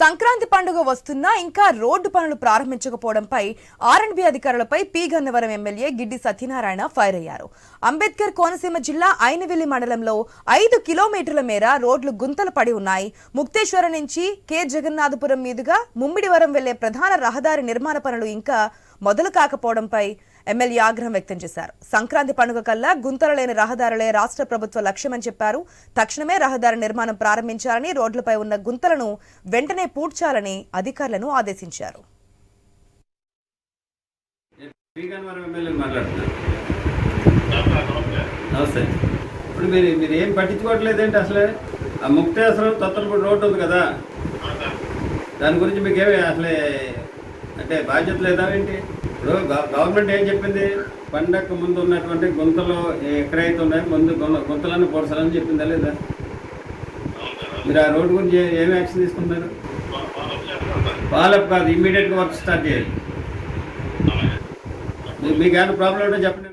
సంక్రాంతి పండుగ వస్తున్నా ఇంకా రోడ్డు పనులు ప్రారంభించకపోవడంపై ఆర్ఎండ్బి అధికారులపై P Gannavaram MLA Giddi Satyanarayana fire అయ్యారు. అంబేద్కర్ కోనసీమ జిల్లా ఐనవిల్లి మండలంలో ఐదు కిలోమీటర్ల మేర రోడ్లు గుంతలు పడి ఉన్నాయి. ముక్తేశ్వరం నుంచి కె. జగన్నాథపురం మీదుగా ముమ్మిడివరం వెళ్ళే ప్రధాన రహదారి నిర్మాణ పనులు ఇంకా మొదలు కాకపోవడంపై ఎమ్మెల్యే ఆగ్రహం వ్యక్తం చేశారు. సంక్రాంతి పండుగ కల్లా గుంతలు లేని రహదారులే రాష్ట్ర ప్రభుత్వ లక్ష్యమని చెప్పారు. తక్షణమే రహదారి నిర్మాణం ప్రారంభించాలని రోడ్లపై ఉన్న గుంతలను వెంటనే పూడ్చాలని అధికారులను ఆదేశించారు. ఇప్పుడు మీరు మీరు ఏం పట్టించుకోవట్లేదేంటి అసలే? ఆ ముక్తేశ్వరం తొత్తలపూడి రోడ్డు ఉంది కదా. దాని గురించి మీకేమి అసలే అంటే బాధ్యత లేదా ఏంటి? ఇప్పుడు గవర్నమెంట్ ఏం చెప్పింది? పండగకు ముందు ఉన్నటువంటి గుంతలు ఎక్కడైతే ఉన్నాయో ముందు గుంత- గుంతలను పొడసాలని చెప్పిందా లేదా? మీరు ఆ రోడ్డు గురించి ఏం ఏమి యాక్షన్ తీసుకున్నారు ఫాలోఅప్ కాదు ఇమీడియట్గా వర్క్ స్టార్ట్ చేయాలి. మీకు ఏమైనా ప్రాబ్లం ఉంటే చెప్పండి.